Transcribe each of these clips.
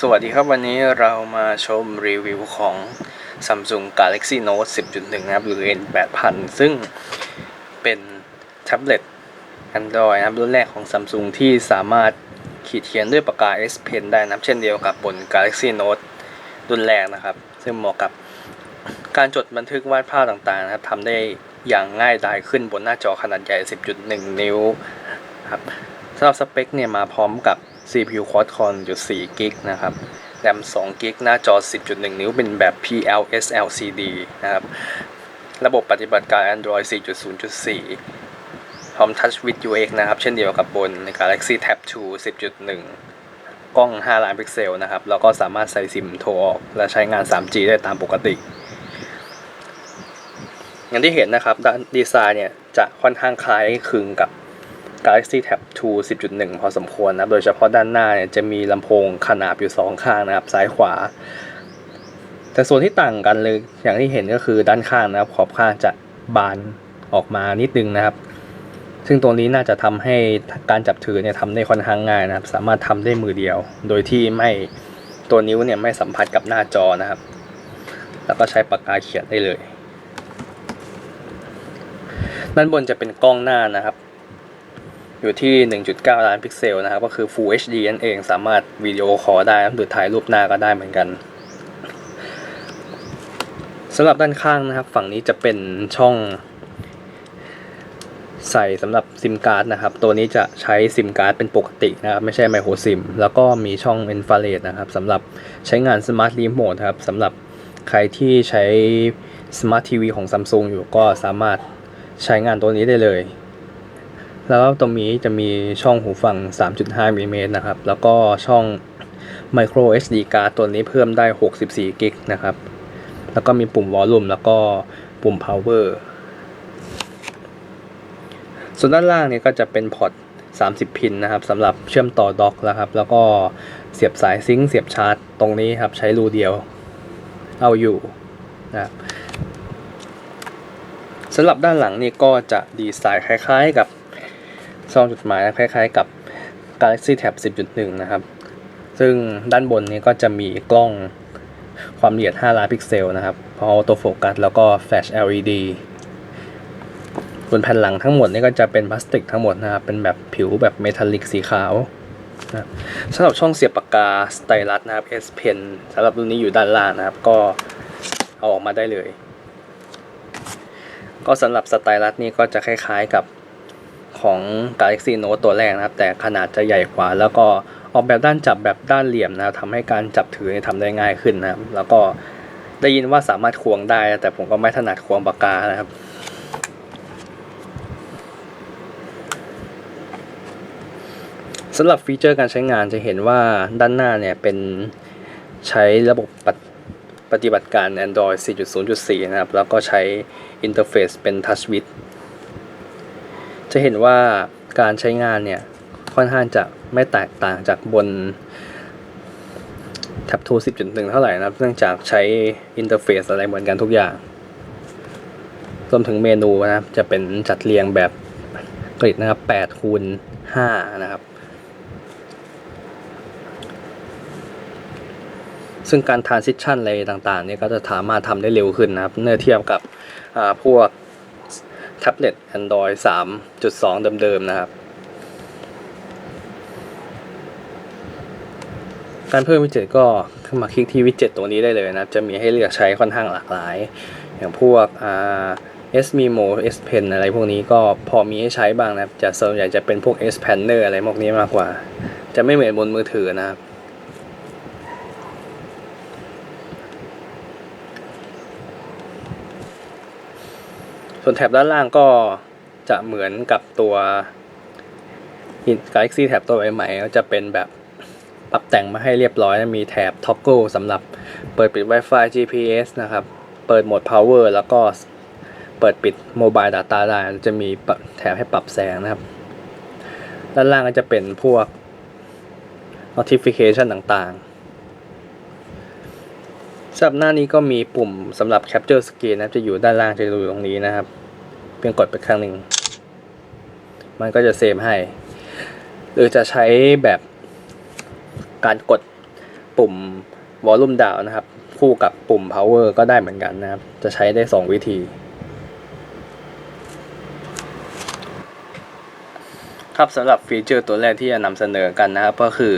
สวัสดีครับวันนี้เรามาชมรีวิวของ Samsung Galaxy Note 10.1 นะครับ หรือ N 8000 ซึ่งเป็นแท็บเล็ต Android นะครับ รุ่นแรกของ Samsung ที่สามารถขีดเขียนด้วยปากกา S Pen ได้นะเช่นเดียวกับบน Galaxy Note รุ่นแรกนะครับ ซึ่งเหมาะกับการจดบันทึกวาดภาพต่างๆนะครับทำได้อย่างง่ายดายขึ้นบนหน้าจอขนาดใหญ่ 10.1 นิ้วครับสำหรับสเปคเนี่ยมาพร้อมกับ CPU Quad-Core อยู่4กิกนะครับแรม2กิกหน้าจอ 10.1 นิ้วเป็นแบบ PLS LCD นะครับ ระบบปฏิบัติการ Android 4.0.4พร้อม Touch with UX นะครับ เช่นเดียวกับบน Galaxy Tab 2 10.1 กล้อง 5 ล้านพิกเซลนะครับ แล้วก็สามารถใส่ซิมโทรออก และใช้งาน 3G ได้ตามปกติอย่างที่เห็นนะครับด้านดีไซน์เนี่ยจะค่อนข้างคล้ายคลึงกับ Galaxy Tab 2 10.1 พอสมควรนะครับโดยเฉพาะด้านหน้าเนี่ยจะมีลำโพงขนาบอยู่ 2 ข้างนะครับ ซ้ายขวา แต่ส่วนที่ต่างกันเลยอย่างที่เห็นก็คือด้านข้างนะครับ ขอบข้างจะบานออกมานิดนึงนะครับ ซึ่งตรงนี้น่าจะทำให้การจับถือเนี่ยทำได้ค่อนข้างง่ายนะครับ สามารถทำได้มือเดียว โดยที่ไม่ตัวนิ้วเนี่ยไม่สัมผัสกับหน้าจอนะครับ แล้วก็ใช้ปากกาเขียนได้เลยด้านบนจะเป็นกล้องหน้านะครับ อยู่ที่ 1.9 ล้านพิกเซลนะครับ ก็คือ Full HD นั่นเองสามารถวิดีโอคอลได้หรือถ่ายรูปหน้าก็ได้เหมือนกันสำหรับด้านข้างนะครับ ฝั่งนี้จะเป็นช่อง ใส่สำหรับซิมการ์ดนะครับ ตัวนี้จะใช้ซิมการ์ดเป็นปกตินะครับ ไม่ใช่ไมโครซิม แล้วก็มีช่องอินฟราเรดนะครับสำหรับใช้งานสมาร์ทรีโมทครับสำหรับใครที่ใช้สมาร์ททีวีของ Samsung อยู่ก็สามารถใช้งานตัวนี้ได้เลย แล้วตรงนี้จะมีช่องหูฟัง 3.5มิลลิเมตรนะครับ แล้วก็ช่อง micro SD card ตัวนี้เพิ่มได้ 64กิกนะครับ แล้วก็มีปุ่ม volume แล้วก็ปุ่ม power ส่วนด้านล่างนี้ก็จะเป็นพอร์ต 30 พินนะครับสำหรับเชื่อมต่อด็อกแล้วครับ แล้วก็เสียบสายซิงค์เสียบชาร์จ ตรงนี้ครับ ใช้รูเดียว เอาอยู่นะครับสำหรับด้านหลังนี่ก็จะดีไซน์คล้ายๆกับ ซองจดหมายคล้ายๆกับ Galaxy Tab 10.1 นะครับ ซึ่งด้านบนนี้ก็จะมีกล้องความละเอียด 5 ล้านพิกเซลนะครับ พอออโตโฟกัสแล้วก็แฟลช LED บนแผ่นหลังทั้งหมดนี่ก็จะเป็นพลาสติกทั้งหมดนะครับ เป็นแบบผิวแบบเมทัลลิกสีขาวนะครับสำหรับช่องเสียบปากกาสไตลัสนะครับ S Pen สำหรับรุ่นนี้อยู่ด้านล่างนะครับ ก็เอาออกมาได้เลย ก็สำหรับสไตลัสนี่ก็จะคล้ายๆกับ ของ Galaxy Note ตัวแรกนะครับ แต่ขนาดจะใหญ่กว่า แล้วก็ออกแบบด้านจับแบบด้านเหลี่ยมนะครับทำให้การจับถือทำได้ง่ายขึ้นนะครับ แล้วก็ได้ยินว่าสามารถควงได้ แต่ผมก็ไม่ถนัดควงปากกานะครับสำหรับฟีเจอร์การใช้งานจะเห็นว่าด้านหน้าเนี่ยเป็นใช้ระบบปฏิปฏิบัติการ Android 4.0.4 นะครับ แล้วก็ใช้อินเทอร์เฟซเป็น Touch with จะเห็นว่าการใช้งานเนี่ย ค่อนข้างจะไม่แตกต่างจากบน Tab 2 10.1 เท่าไหร่นะครับ เนื่องจากใช้อินเทอร์เฟซอะไรเหมือนกันทุกอย่าง รวมถึงเมนูนะครับ จะเป็นจัดเรียงแบบกริดนะครับ8คูณ5นะครับ ซึ่งการ transition อะไรต่างๆเนี่ยก็จะสามารถทำได้เร็วขึ้นนะครับ เมื่อเทียบกับพวก ท็บเล็ต Android 3.2 เดิมๆ นะครับ การเพิ่มวิดเจ็ตก็เข้ามาคลิกที่วิดเจ็ตตัวนี้ได้เลยนะครับ จะมีให้เลือกใช้ค่อนข้างหลากหลาย อย่างพวกอ่า S Memo S Pen อะไรพวกนี้ก็พอมีให้ใช้บ้างนะครับ จะส่วนใหญ่จะเป็นพวก S Planner อะไรพวกนี้มากกว่า จะไม่เหมือนบนมือถือนะครับ ส่วนแถบด้านล่างก็จะเหมือนกับตัว Galaxy Tab ตัวใหม่ๆก็จะเป็นแบบปรับแต่งมาให้เรียบร้อยนะมีแถบ Toggle สำหรับเปิดปิด Wi-Fi GPS นะครับ เปิดโหมด Power แล้วก็เปิดปิด Mobile Data ได้จะมีแถบให้ปรับแสงนะครับ ด้านล่างก็จะเป็นพวก notification ต่างๆ สำหรับหน้านี้ก็มีปุ่มสำหรับ Capture Screen นะครับ จะอยู่ด้านล่างจะอยู่ตรงนี้นะครับ เพียงกดไปครั้งหนึ่ง มันก็จะเซฟให้ หรือจะใช้แบบการกดปุ่ม volume down นะครับ คู่กับปุ่ม power ก็ได้เหมือนกันนะครับ จะใช้ได้ 2 วิธีครับสำหรับฟีเจอร์ตัวแรกที่จะนำเสนอกันนะครับ ก็คือ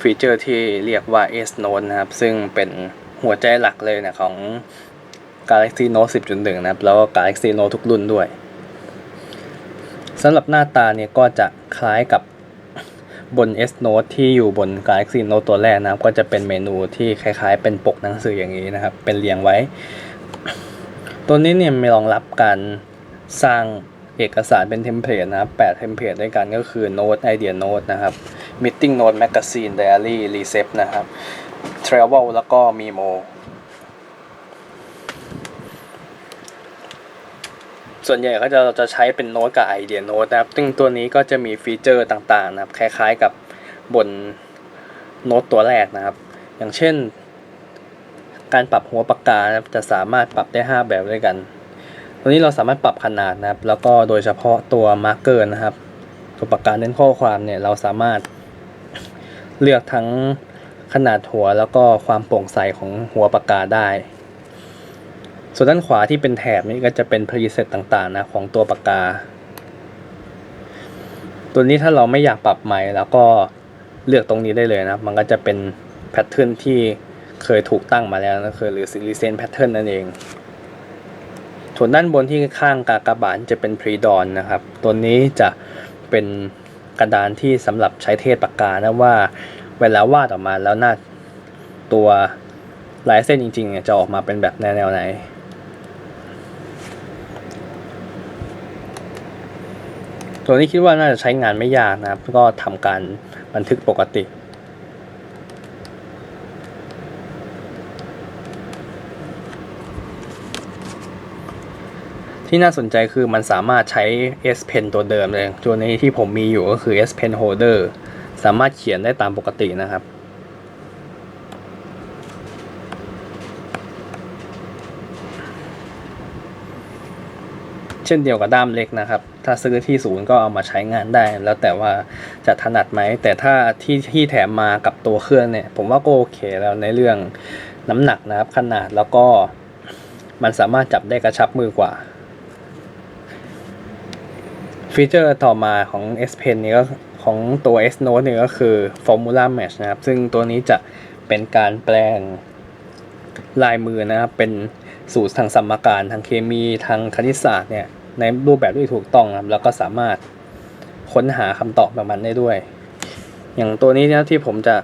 ฟีเจอร์ที่เรียกว่า S Note นะครับ ซึ่งเป็น หัวใจหลักเลยเนะของ Galaxy Note 10.1 นะครับ แล้วก็ Galaxy Note ทุกรุ่นด้วยสำหรับหน้าตาเนี่ยก็จะคล้ายกับบน S Note ที่อยู่บน Galaxy Note ตัวแรกนะครับ ก็จะเป็นเมนูที่คล้ายๆ เป็นปกหนังสืออย่างนี้นะครับ เป็นเรียงไว้ ตัวนี้เนี่ยไม่รองรับการสร้างเอกสารเป็นเทมเพลตนะครับ8เทมเพลตด้วยกันก็คือ Note Idea Note นะครับ Meeting Note Magazine Diary Recept นะครับ Travel แล้วก็ Memo ส่วนใหญ่เขาจะเราจะใช้เป็นโน้ตกับ Idea Note นะครับ ซึ่งตัวนี้ก็จะมีฟีเจอร์ต่างๆนะครับ คล้ายๆกับบนโน้ตตัวแรกนะครับ อย่างเช่น การปรับหัวปากกานะครับจะสามารถปรับได้ 5 แบบด้วยกัน ตัวนี้เราสามารถปรับขนาดนะครับ แล้วก็โดยเฉพาะตัวมาร์กเกอร์นะครับ ตัวปากกาเน้นข้อความเนี่ยเราสามารถเลือกทั้ง ขนาดหัวแล้วก็ความโปร่งใสของหัวปากกาได้ ส่วนด้านขวาที่เป็นแถบนี้ก็จะเป็นพรีเซตต่างๆนะของตัวปากกา ตัวนี้ถ้าเราไม่อยากปรับใหม่แล้วก็เลือกตรงนี้ได้เลยนะ มันก็จะเป็นแพทเทิร์นที่เคยถูกตั้งมาแล้วนะคือหรือรีเซนแพทเทิร์นนั่นเองส่วนด้านบนที่ข้างกากบาทจะเป็นพรีดอนนะครับ ตัวนี้จะเป็นกระดานที่สำหรับใช้เทศปากกานะว่า เวลาวาดออกมาแล้วหน้าตัวลายเส้นจริงๆเนี่ยจะออกมาเป็นแบบแนวไหน ตัวนี้คิดว่าน่าจะใช้งานไม่ยากนะครับ ก็ทำการบันทึกปกติที่น่าสนใจคือมันสามารถใช้ S Pen ตัวเดิมเลย ตัวนี้ที่ผมมีอยู่ก็คือ S Pen Holder สามารถเขียนได้ตามปกตินะครับ เช่นเดียวกับด้ามเล็กนะครับ ถ้าซื้อที่ศูนย์ก็เอามาใช้งานได้ แล้วแต่ว่าจะถนัดไหม แต่ถ้าที่ที่แถมมากับตัวเครื่องเนี่ย ผมว่าก็โอเคแล้วในเรื่องน้ำหนักนะครับ ขนาดแล้วก็มันสามารถจับได้กระชับมือกว่าฟีเจอร์ต่อมาของ S Pen นี่ก็ ของตัว S Note เนี่ยก็คือ Formula Match นะครับ ซึ่งตัวนี้จะเป็นการแปลงลายมือนะครับ เป็นสูตรทางสมการทางเคมีทางคณิตศาสตร์เนี่ย ในรูปแบบที่ถูกต้องนะครับ แล้วก็สามารถค้นหาคำตอบแบบมันได้ด้วย อย่างตัวนี้นะที่ผมจะ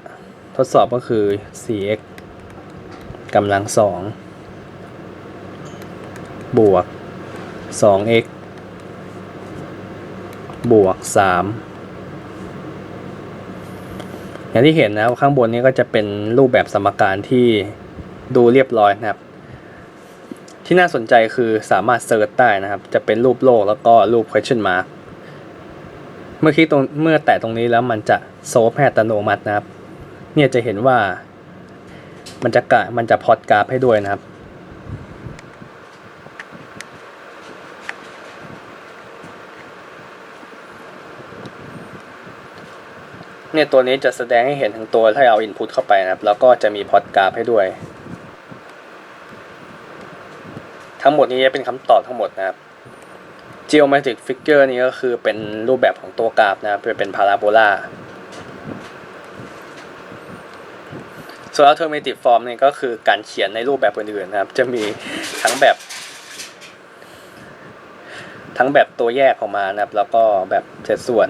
ทดสอบก็คือ 4x กำลังสองบวก 2x บวก 3 อย่างที่เห็นนะข้างบนนี้ก็จะเป็นรูปแบบสมการที่ดูเรียบร้อยนะครับ ที่น่าสนใจคือสามารถเซิร์ชได้นะครับ จะเป็นรูปโลกแล้วก็รูป question mark เมื่อคลิกตรงเมื่อแตะตรงนี้แล้วมันจะโซฟให้อัตโนมัตินะครับ เนี่ยจะเห็นว่ามันจะกะมันจะพอดกราฟให้ด้วยนะครับ เนี่ยตัวนี้จะแสดงให้เห็นทั้งตัวถ้าเอา input เข้าไปนะครับ แล้วก็จะมีพอดกราฟให้ด้วย ทั้งหมดนี้จะเป็นคำตอบทั้งหมดนะครับ geometric figure นี้ก็คือเป็นรูปแบบของตัวกราฟนะครับเป็นพาราโบลาส่วน alternative form นี่ก็คือการเขียนในรูปแบบอื่นๆนะครับ จะมีทั้งแบบ ทั้งแบบตัวแยกออกมานะครับ แล้วก็แบบเศษส่วน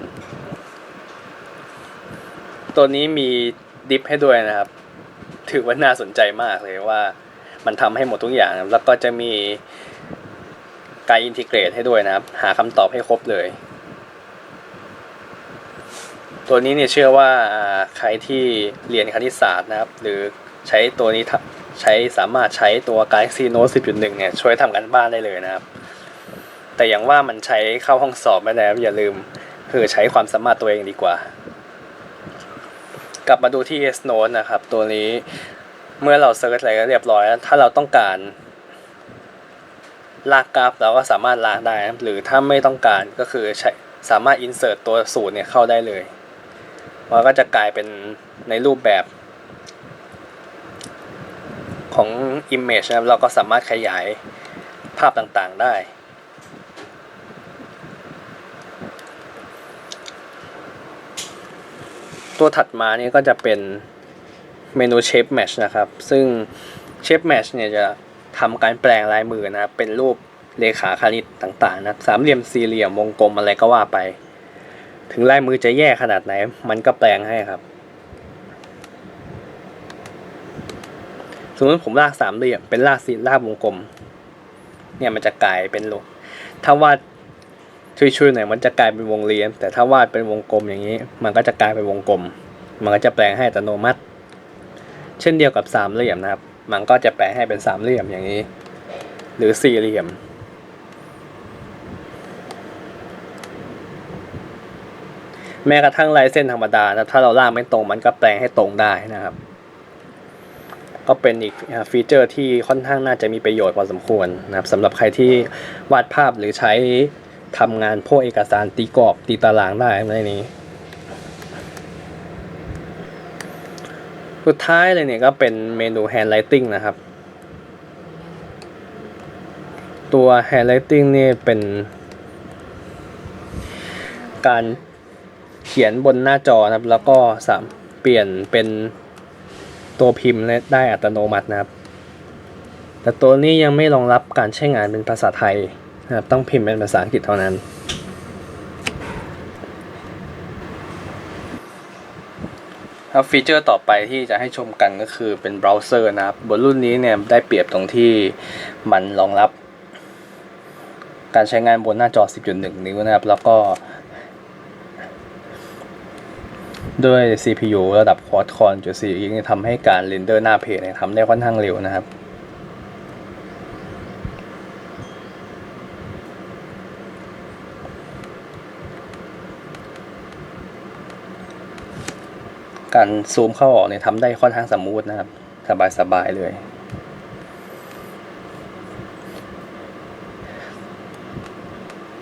ตัวนี้มีดิฟให้ด้วยนะครับ ถือว่าน่าสนใจมากเลยว่ามันทำให้หมดทุกอย่าง แล้วก็จะมีการอินทิเกรตให้ด้วยนะครับ หาคำตอบให้ครบเลย ตัวนี้เนี่ยเชื่อว่าใครที่เรียนคณิตศาสตร์นะครับ หรือใช้ตัวนี้ใช้สามารถใช้ตัว Galaxy Note 10.1 เนี่ยช่วยทำกันบ้านได้เลยนะครับ แต่อย่างว่ามันใช้เข้าห้องสอบไม่ได้ครับอย่าลืมคือใช้ความสามารถตัวเองดีกว่า กลับมาดูที่ S Note นะครับ ตัวนี้เมื่อเราเซิร์ชอะไรก็เรียบร้อยแล้วถ้าเราต้องการลากกราฟเราก็สามารถลากได้นะหรือถ้าไม่ต้องการก็คือใช้สามารถ insert ตัวสูตรเนี่ยเข้าได้เลยมันก็จะกลายเป็นในรูปแบบของ Image นะครับเราก็สามารถขยายภาพต่างๆได้ ตัวถัดมานี่ก็จะเป็นเมนู Shape Match นะครับ ซึ่ง Shape Match เนี่ยจะทำการแปลงลายมือนะเป็นรูปเลขาคณิตต่างๆนะสามเหลี่ยมสี่เหลี่ยมวงกลมอะไรก็ว่าไป ถึงลายมือจะแย่ขนาดไหน มันก็แปลงให้ครับ สมมติผมลากสามเหลี่ยมเป็นลากสี่ลากวงกลม เนี่ยมันจะกลายเป็นรูปถ้าวาด ช่วยๆหน่อยมันจะกลายเป็นวงรีแต่ถ้าวาดเป็นวงกลมอย่างนี้ มันก็จะกลายเป็นวงกลม มันก็จะแปลงให้อัตโนมัติ เช่นเดียวกับสามเหลี่ยมนะครับ มันก็จะแปลงให้เป็นสามเหลี่ยมอย่างนี้ หรือสี่เหลี่ยม แม้กระทั่งลายเส้นธรรมดานะถ้าเราล่ากไม่ตรง มันก็แปลงให้ตรงได้นะครับ ก็เป็นอีกฟีเจอร์ที่ค่อนข้างน่าจะมีประโยชน์พอสมควรนะครับสำหรับใครที่วาดภาพหรือใช้ ทำงานพวกเอกสารตีกรอบตีตารางได้ในนี้ สุดท้ายเลยเนี่ยก็เป็นเมนู handwriting นะครับ ตัว handwriting นี่เป็นการเขียนบนหน้าจอนะครับ แล้วก็สามเปลี่ยนเป็นตัวพิมพ์ได้อัตโนมัตินะครับ แต่ตัวนี้ยังไม่รองรับการใช้งานเป็นภาษาไทย นะครับต้องพิมพ์เป็นภาษาอังกฤษเท่านั้น ครับฟีเจอร์ต่อไปที่จะให้ชมกันก็คือเป็นเบราว์เซอร์นะครับ บนรุ่นนี้เนี่ยได้เปรียบตรงที่มันรองรับ การใช้งานบนหน้าจอ 10.1 นิ้วนะครับ แล้วก็ด้วย CPU ระดับ Quad Core 4 GHz เนี่ทำให้การเรนเดอร์หน้าเพจเนี่ยทำได้ค่อนข้างเร็วนะครับ การซูมเข้าออกเนี่ยทำได้ค่อนข้างสมูทนะครับ สบายๆเลย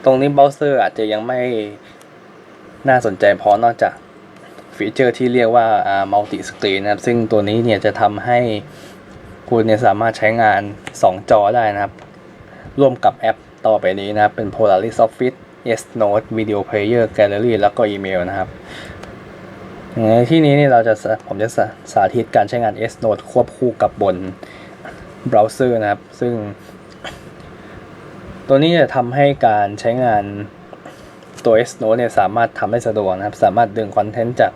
ตรงนี้เบราว์เซอร์อาจจะยังไม่น่าสนใจเพราะนอกจากฟีเจอร์ที่เรียกว่ามัลติสกรีนนะครับ ซึ่งตัวนี้เนี่ยจะทำให้คุณเนี่ยสามารถใช้งาน 2 จอได้นะครับ ร่วมกับแอปต่อไปนี้นะครับ เป็น Polaris Office S Note Video Player Gallery แล้วก็อีเมลนะครับ ในที่นี้นี่เราจะผมจะสาสาธิตการใช้งาน S Note ควบคู่กับบนเบราว์เซอร์นะครับ ซึ่ง ตัวนี้จะทำให้การใช้งานตัว S Note เนี่ยสามารถทำได้สะดวกนะครับ สามารถดึงคอนเทนต์จาก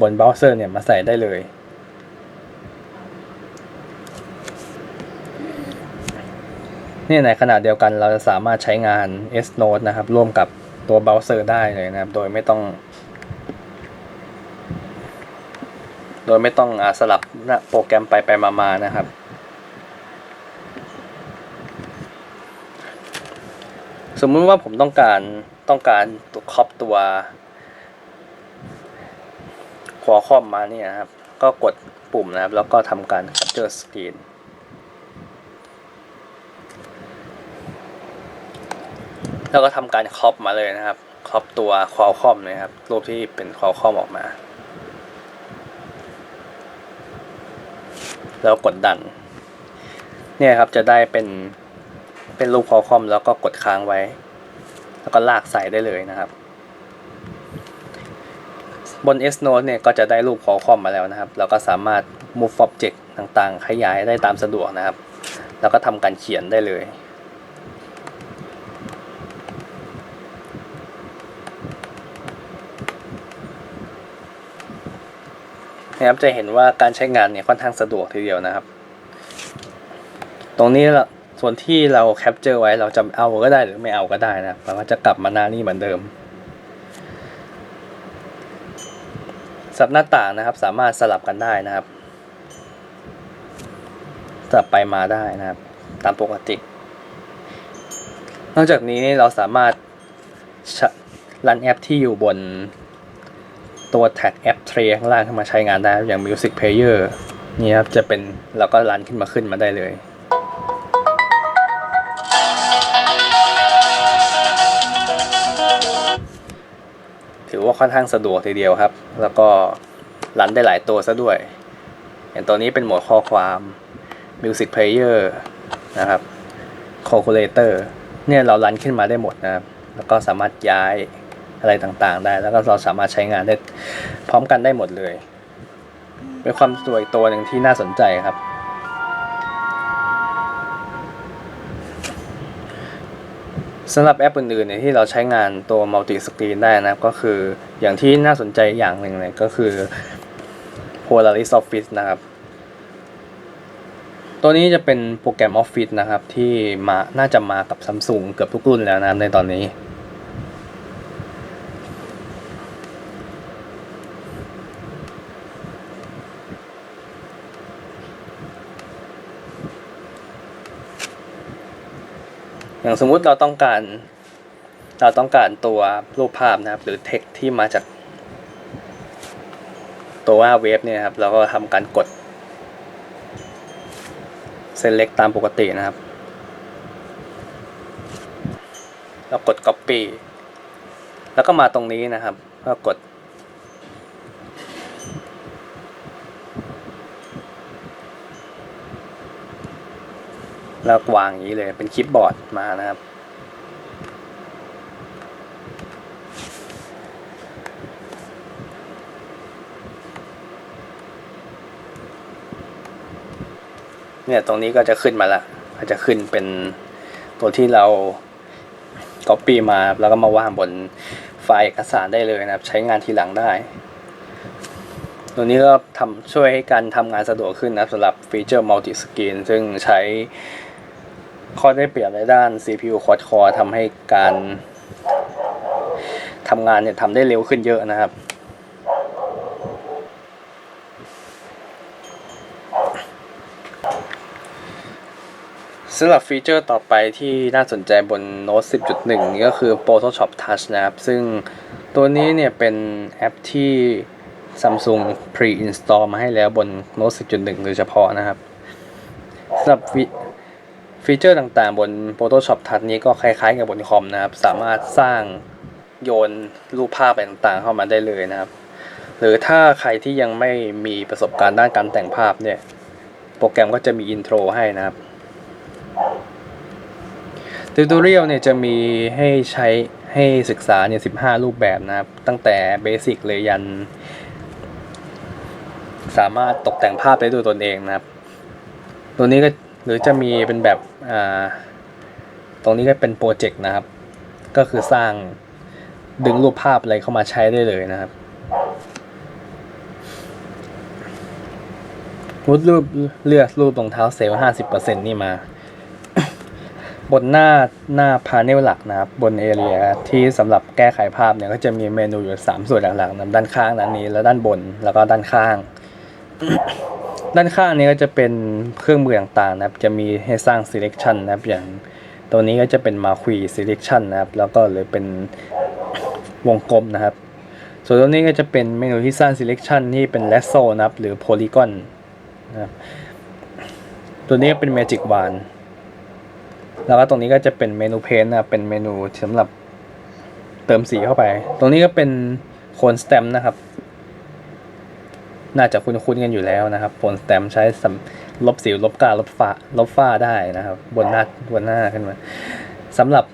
บนเบราว์เซอร์เนี่ยมาใส่ได้เลย นี่ในขณะเดียวกันเราจะสามารถใช้งาน S Note นะครับ ร่วมกับตัวเบราว์เซอร์ได้เลยนะครับ โดยไม่ต้อง โดยไม่ต้องอสลับโปรแกรมไปไปมาๆนะครับ สมมุติว่าผมต้องการต้องการตัวครอบตัวหัวคอมมาเนี่ยครับ ก็กดปุ่มนะครับ แล้วก็ทำการ capture screen แล้วก็ทำการครอบมาเลยนะครับครอบตัวควอลคอมนะครับรูปที่เป็นควอลคอมออกมา แล้วกดดัน เนี่ยครับจะได้เป็นเป็นรูปคอคอมแล้วก็กดค้างไว้ แล้วก็ลากใส่ได้เลยนะครับ บน S Note เนี่ยก็จะได้รูปคอคอมมาแล้วนะครับแล้วก็สามารถ move object ต่างๆ ขยายได้ตามสะดวกนะครับ แล้วก็ทำการเขียนได้เลย นะครับจะเห็นว่าการใช้งานเนี่ยค่อนข้างสะดวกทีเดียวนะครับ ตรงนี้ละส่วนที่เราแคปเจอร์ไว้เราจะเอาก็ได้หรือไม่เอาก็ได้นะครับมันก็จะกลับมาหน้านี้เหมือนเดิมสับหน้าต่างนะครับ สามารถสลับกันได้นะครับ สลับไปมาได้นะครับ ตามปกติ นอกจากนี้เราสามารถรันแอปที่อยู่บน ตัวแท็กแอปเทรข้างล่างขึ้นมาใช้งานได้อย่าง Music Player นี่ครับจะเป็นเราก็รันขึ้นมาขึ้นมาได้เลยถือว่าค่อนข้างสะดวกทีเดียวครับ แล้วก็รันได้หลายตัวซะด้วย อย่างตัวนี้เป็นโหมดข้อความ Music Player นะครับ Calculator เนี่ยเรารันขึ้นมาได้หมดนะครับ แล้วก็สามารถย้าย อะไรต่างๆ ได้ แล้วก็เราสามารถใช้งานได้พร้อมกันได้หมดเลย เป็นความสวยตัวหนึ่งที่น่าสนใจครับ สำหรับแอปอื่นๆเนี่ยที่เราใช้งานตัว Multi Screen ได้นะก็คืออย่างที่น่าสนใจอย่างหนึ่งเลยก็คือ Polaris Office นะครับตัวนี้จะเป็นโปรแกรม Office นะครับ ที่มาน่าจะมากับ Samsung เกือบทุกรุ่นแล้วนะในตอนนี้ อย่างสมมุติเราต้องการเราต้องการตัวรูปภาพนะครับ หรือเทคที่มาจาก ตัวว่าเวฟเนี่ยครับ เราก็ทำการกด select ตามปกตินะครับแล้วกด copy แล้วก็มาตรงนี้นะครับก็กด แล้ววางอย่างนี้เลยเป็นคลิปบอร์ดมานะครับ เนี่ยตรงนี้ก็จะขึ้นมาละก็จะขึ้นเป็นตัวที่เรา Copy มาแล้วก็มาวางบนไฟล์เอกสารได้เลยนะครับ ใช้งานทีหลังได้ ตัวนี้ก็ทำช่วยให้การทำงานสะดวกขึ้นนะสำหรับฟีเจอร์ Multi Screen ซึ่งใช้ ข้อได้เปรียบในด้าน CPU Quad Core ทำให้การทำงานเนี่ยทำได้เร็วขึ้นเยอะนะครับ สำหรับฟีเจอร์ต่อไปที่น่าสนใจบน Note 10.1นี่ก็คือ Photoshop Touch นะครับ ซึ่งตัวนี้เนี่ยเป็นแอปที่ Samsung pre-install มาให้แล้วบน Note 10.1 โดยเฉพาะนะครับสำหรับ ฟีเจอร์ต่างๆ บน Photoshop Touch นี้ก็คล้ายๆกับบนคอมนะครับ สามารถสร้างโยนรูปภาพต่างๆ เข้ามาได้เลยนะครับ หรือถ้าใครที่ยังไม่มีประสบการณ์ด้านการแต่งภาพเนี่ย โปรแกรมก็จะมีอินโทรให้นะครับทิวตอเรียลเนี่ยจะมีให้ใช้ให้ศึกษาเนี่ย15รูปแบบนะครับ ตั้งแต่เบสิกเลยยัน สามารถตกแต่งภาพได้ด้วยตนเองนะครับ ตัวนี้ก็ หรือจะมีเป็นแบบอ่าตรงนี้ก็เป็นโปรเจกต์นะครับ ก็คือสร้างดึงรูปภาพอะไรเข้ามาใช้ได้เลยนะครับรูปรูปเลือกรูปรองเท้าเซลล์50%นี่มา บนหน้าหน้าพาเนลหลักนะครับ บนเอเรียที่สำหรับแก้ไขภาพเนี่ยก็จะมีเมนูอยู่3ส่วนหลักๆนะด้านข้างด้านนี้แล้วด้านบนแล้วก็ด้านข้าง ด้านข้างนี้ก็จะเป็นเครื่องมือต่างๆนะครับ จะมีให้สร้าง selection นะครับ อย่างตัวนี้ก็จะเป็น m a q u i selection นะครับ แล้วก็เลยเป็นวงกลมนะครับ ส่วนตัวนี้ก็จะเป็นเมนูที่สร้าง selection ที่เป็น lasso นะครับ หรือ polygon นะครับ ตัวนี้ก็เป็น magic wand แล้วก็ตรงนี้ก็จะเป็นเมนูเพนนะครับ เป็นเมนูสำหรับเติมสีเข้าไป ตรงนี้ก็เป็นโคนสแตมนะครับ น่าจะคุ้นๆกันอยู่แล้วนะครับโคนสแตมใช้สำลบสิวลบกาลบฝ้าลบฝ้าได้นะครับ บนหน้าบนหน้าขึ้นมาสำหรับ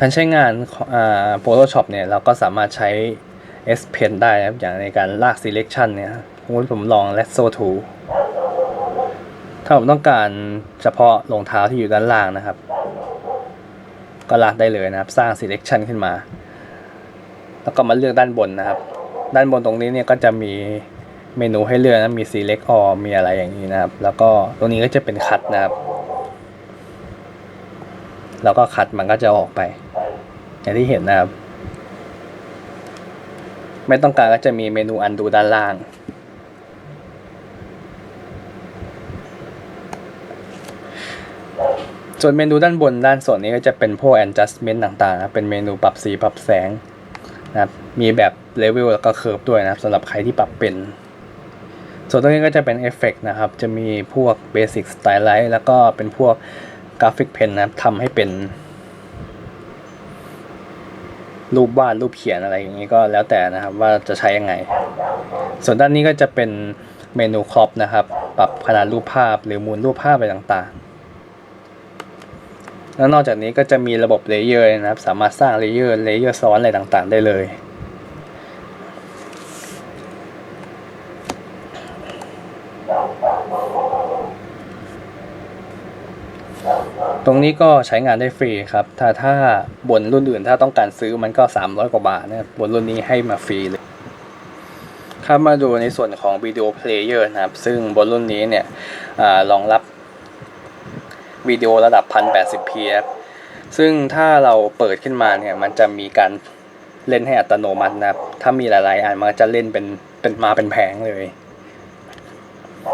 การใช้งานอ่า Photoshop เนี่ยเราก็สามารถใช้ S Pen ได้นะครับอย่างในการลาก selection เนี่ยสมผมลอง Lasso t o ถ้าผมต้องการเฉพาะรองเท้าที่อยู่ด้านล่างนะครับ ก็ลากได้เลยนะครับ สร้าง selection ขึ้นมา แล้วก็มาเลือกด้านบนนะครับ ด้านบนตรงนี้เนี่ยก็จะมีเมนูให้เลือกนะมี select all มีอะไรอย่างนี้นะครับ แล้วก็ตรงนี้ก็จะเป็นคัดนะครับ แล้วก็คัดมันก็จะออกไป อย่างที่เห็นนะครับ ไม่ต้องการก็จะมีเมนู undo ด้านล่างส่วนเมนูด้านบนด้านส่วนนี้ก็จะเป็นพวก adjustment ต่างๆนะ เป็นเมนูปรับสีปรับแสง นะครับมีแบบ level แล้วก็ curve ด้วยนะครับสำหรับใครที่ปรับเป็น ส่วนตรงนี้ก็จะเป็นเอฟเฟกนะครับ จะมีพวก basic stylize แล้วก็เป็นพวก graphic pen นะครับทำให้เป็น รูปวาดรูปเขียนอะไรอย่างนี้ก็แล้วแต่นะครับว่าจะใช้ยังไง ส่วนด้านนี้ก็จะเป็นเมนูครอปนะครับ ปรับขนาดรูปภาพหรือมุนรูปภาพอะไรต่างๆ แล้วนอกจากนี้ก็จะมีระบบเลเยอร์นะครับ สามารถสร้างเลเยอร์เลเยอร์ซ้อนอะไรต่างๆ ได้เลย ตรงนี้ก็ใช้งานได้ฟรีครับ ถ้าถ้าบนรุ่นอื่นถ้าต้องการซื้อมันก็ 300 กว่าบาทนะครับบนรุ่นนี้ให้มาฟรีเลยครับมาดูในส่วนของวิดีโอเพลเยอร์นะครับ ซึ่งบนรุ่นนี้เนี่ยอรองรับ วิดีโอระดับ 1080p ครับซึ่งถ้าเราเปิดขึ้นมาเนี่ยมันจะมีการเล่นให้อัตโนมัตินะครับ ถ้ามีหลาย ๆ อันมันจะเล่นเป็นเป็นมาเป็นแผงเลย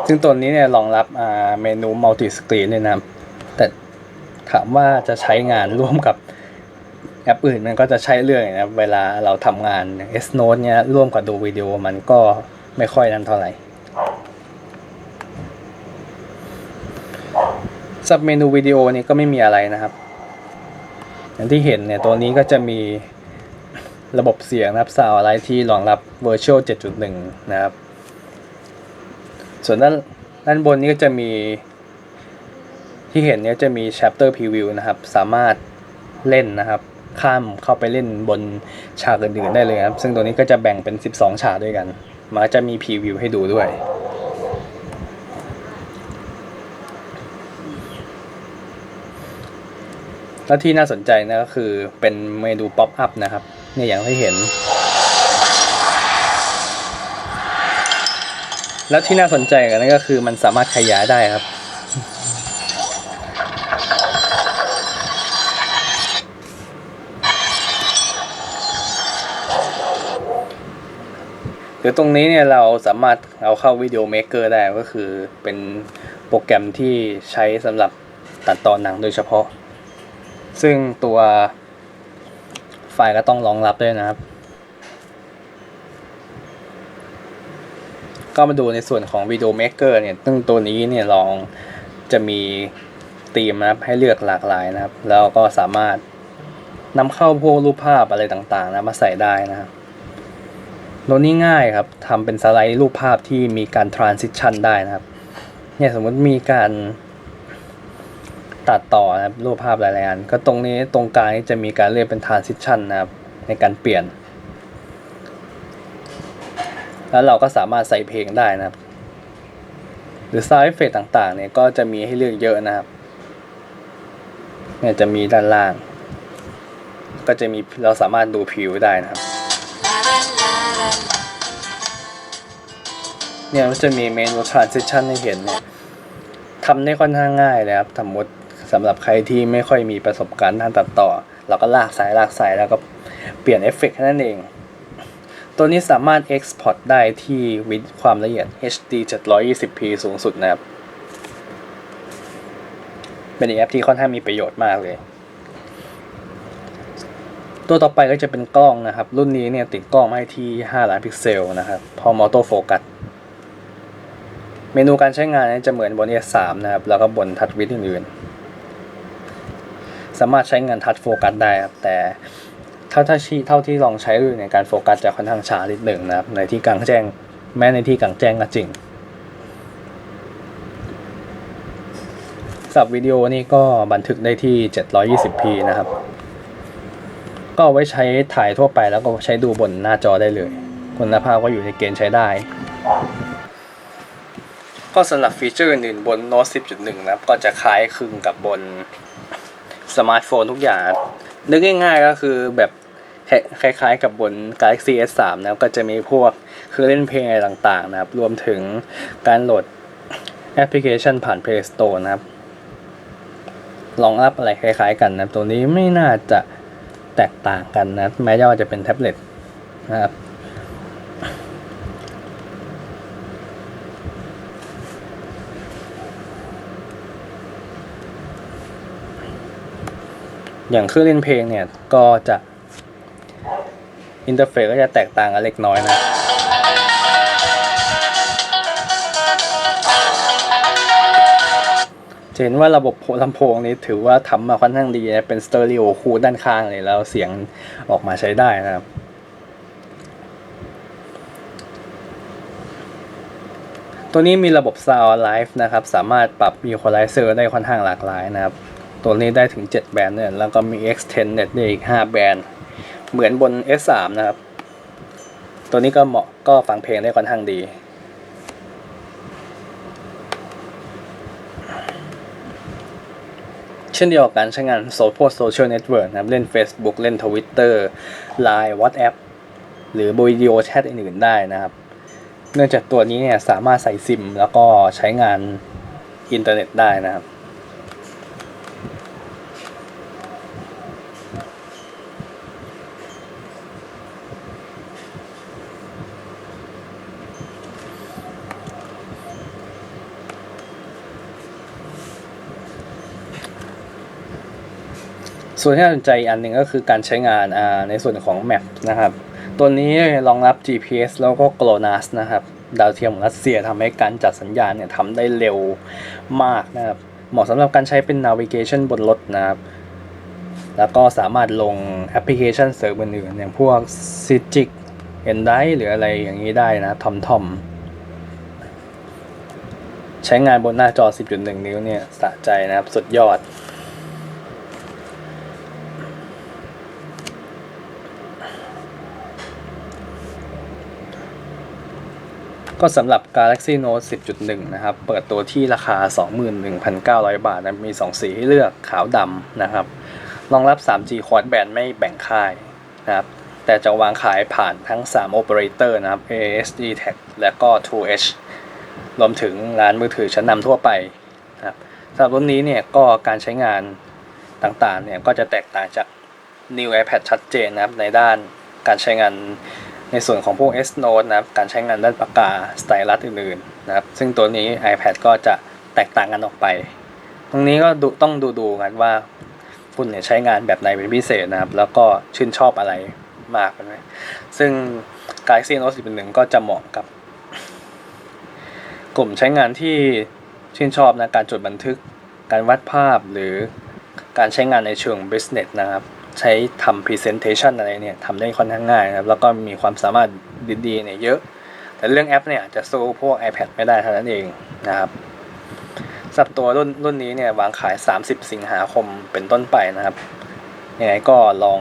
ซึ่งตัวนี้เนี่ยรองรับเมนูมัลติสกรีนเลยนะแต่ถามว่าจะใช้งานร่วมกับแอปอื่นมันก็จะใช้เรื่องนะเวลาเราทำงาน S Note เนี่ยร่วมกับดูวิดีโอมันก็ไม่ค่อยนั่นเท่าไหร่ สับเมนูวิดีโอนี้ก็ไม่มีอะไรนะครับ อย่างที่เห็นเนี่ยตัวนี้ก็จะมีระบบเสียงนะครับ Sound Alike ที่รองรับ Virtual 7.1 นะครับ ส่วนด้านด้านบนนี้ก็จะมี ที่เห็นเนี่ยจะมี chapter preview นะครับ สามารถเล่นนะครับข้ามเข้าไปเล่นบนฉากอื่นๆได้เลยครับ ซึ่งตัวนี้ก็จะแบ่งเป็น 12 ฉากด้วยกันมันจะมีพรีวิวให้ดูด้วย แล้วที่น่าสนใจนะก็คือเป็นเมนูป๊อปอัพนะครับเนี่ยอย่างที่เห็น แล้วที่น่าสนใจกันนั่นก็คือมันสามารถขยายได้ครับเดี๋ยวตรงนี้เนี่ยเราสามารถเอาเข้าวิดีโอเมกเกอร์ได้ก็คือเป็นโปรแกรมที่ใช้สำหรับตัดต่อหนังโดยเฉพาะ ซึ่งตัวไฟล์ก็ต้องรองรับด้วยนะครับ ก็มาดูในส่วนของวิดีโอเมกเกอร์เนี่ยซึ่งตัวนี้เนี่ยลองจะมีธีมนะครับให้เลือกหลากหลายนะครับ แล้วก็สามารถนำเข้าพวกรูปภาพอะไรต่างๆนะมาใส่ได้นะครับตัวนี้ง่ายครับทำเป็นสไลด์รูปภาพที่มีการ transition ได้นะครับ เนี่ยสมมติมีการ ตัดต่อนะครับรูปภาพหลายๆอันก็ตรงนี้ตรงกลางนี้จะมีการเรียกเป็น transition นะครับในการเปลี่ยน แล้วเราก็สามารถใส่เพลงได้นะครับ หรือ sound effect ต่างๆเนี่ยก็จะมีให้เลือกเยอะนะครับเนี่ยจะมีด้านล่าง ก็จะมีเราสามารถดูผิวได้นะครับเนี่ยมันจะมีเมนู transition ให้เห็นเนี่ยทำได้ค่อนข้างง่ายเลยครับสมมติ สำหรับใครที่ไม่ค่อยมีประสบการณ์ด้านตัดต่อ เราก็ลากสายลากสายแล้วก็เปลี่ยนเอฟเฟกต์แค่นั้นเอง ตัวนี้สามารถ Export ได้ที่วิดความละเอียด HD 720p สูงสุดนะครับ เป็นแอปที่ค่อนข้างมีประโยชน์มากเลย ตัวต่อไปก็จะเป็นกล้องนะครับ รุ่นนี้เนี่ยติดกล้องให้ที่ 5 ล้านพิกเซลนะครับพร้อมออโต้โฟกัสเมนูการใช้งานจะเหมือนบน S3 นะครับ แล้วก็บนทัชวิดอื่นๆ สามารถใช้งานทัชโฟกัสได้ครับแต่เท่าที่เท่าที่ลองใช้ดูในยการโฟกัสจะค่อนข้างช้านิดหนึ่งนะครับ ในที่กลางแจ้ง แม้ในที่กลางแจ้งก็จริงสำหรับวิดีโอนี่ก็บันทึกได้ที่ 720p นะครับ ก็ไว้ใช้ถ่ายทั่วไปแล้วก็ใช้ดูบนหน้าจอได้เลย คุณภาพก็อยู่ในเกณฑ์ใช้ได้ ก็สำหรับฟีเจอร์อื่นบน Note 10.1 นะครับ ก็จะคล้ายคลึงกับบน สมาร์ทโฟนทุกอย่าง นึกง่ายๆก็คือแบบคล้ายๆกับบน Galaxy S3 นะครับก็จะมีพวกคือเล่นเพลงอะไรต่างๆนะครับ รวมถึงการโหลดแอปพลิเคชันผ่าน Play Store นะครับรองรับอะไรคล้ายๆกันนะตัวนี้ไม่น่าจะแตกต่างกันนะ แม้ว่าจะเป็นแท็บเล็ตนะครับ อย่างเครื่องเล่นเพลงเนี่ยก็จะอินเทอร์เฟซก็จะแตกต่างกันเล็กน้อยนะจะเห็นว่าระบบลำโพงนี้ถือว่าทำมาค่อนข้างดีนะ เป็นสเตอริโอคูด้านข้างเลยแล้วเสียงออกมาใช้ได้นะครับ ตัวนี้มีระบบ Sound Live นะครับ สามารถปรับ Equalizer ได้ค่อนข้างหลากหลายนะครับ ตัวนี้ได้ถึง 7 แบรนด์เนี่ยแล้วก็มี Extended ได้อีก 5 แบรนด์ เหมือนบน S3 นะครับ ตัวนี้ก็เหมาะก็ฟังเพลงได้ค่อนข้างดี เช่นเดียวกับการใช้งานโซพวกโซเชียลเน็ตเวิร์กนะครับ เล่น Facebook เล่น Twitter Line WhatsApp หรือวิดีโอแชทอื่นๆได้นะครับ เนื่องจากตัวนี้เนี่ยสามารถใส่ซิม แล้วก็ใช้งานอินเทอร์เน็ตได้นะครับ ส่วนที่น่าสนใจอีกอันหนึ่งก็คือการใช้งานในส่วนของ Map นะครับ ตัวนี้รองรับ GPS แล้วก็ GLONASS นะครับ ดาวเทียมของรัสเซียทำให้การจัดสัญญาณเนี่ยทำได้เร็วมากนะครับ เหมาะสำหรับการใช้เป็น navigation บนรถนะครับ แล้วก็สามารถลงแอปพลิเคชันเสริมอื่นๆอย่างพวก s i g i c e n d i หรืออะไรอย่างนี้ได้นะทอมทอมใช้งานบนหน้าจอ 10.1 นิ้วเนี่ยสะใจนะครับ สุดยอด ก็สำหรับ Galaxy Note 10.1 นะครับ เปิดตัวที่ราคา 21,900 บาทนะมี 2 สีให้เลือกขาวดำนะครับ รองรับ 3G Quad Band ไม่แบ่งค่ายนะครับ แต่จะวางขายผ่านทั้ง 3 Operator นะครับ ASD t a c และก็ 2H รวมถึงร้านมือถือชั้นนำทั่วไปนะครับสำหรับรุ่นนี้เนี่ยก็การใช้งานต่างๆเนี่ยก็จะแตกต่างจาก New iPad ชัดเจนนะครับในด้านการใช้งาน ในส่วนของพวก S Note นะครับการใช้งานด้านปากกาสไตลัสอื่นๆนะครับซึ่งตัวนี้ iPad ก็จะแตกต่างกันออกไป ตรงนี้ก็ต้องดูดูๆกันว่าคุณเนี่ยใช้งานแบบไหนเป็นพิเศษนะครับ แล้วก็ชื่นชอบอะไรมากเป็นไหมซึ่ง Galaxy Note 11ก็จะเหมาะกับ กลุ่มใช้งานที่ชื่นชอบนะการจดบันทึก การวาดภาพหรือการใช้งานในเชิง business นะครับ ใช้ทำ presentation อะไรเนี่ยทำได้ค่อนข้างง่ายนะครับ แล้วก็มีความสามารถดีๆเนี่ยเยอะ แต่เรื่องแอปเนี่ยจจะสู้พวก iPad ไม่ได้เท่านั้นเองนะครับสำหรับตัวรุ่นรุ่นนี้เนี่ยวางขาย 30 สิงหาคมเป็นต้นไปนะครับยังไงก็ลอง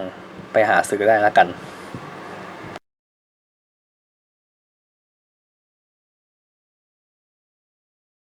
ไปหาซื้อได้แล้วกัน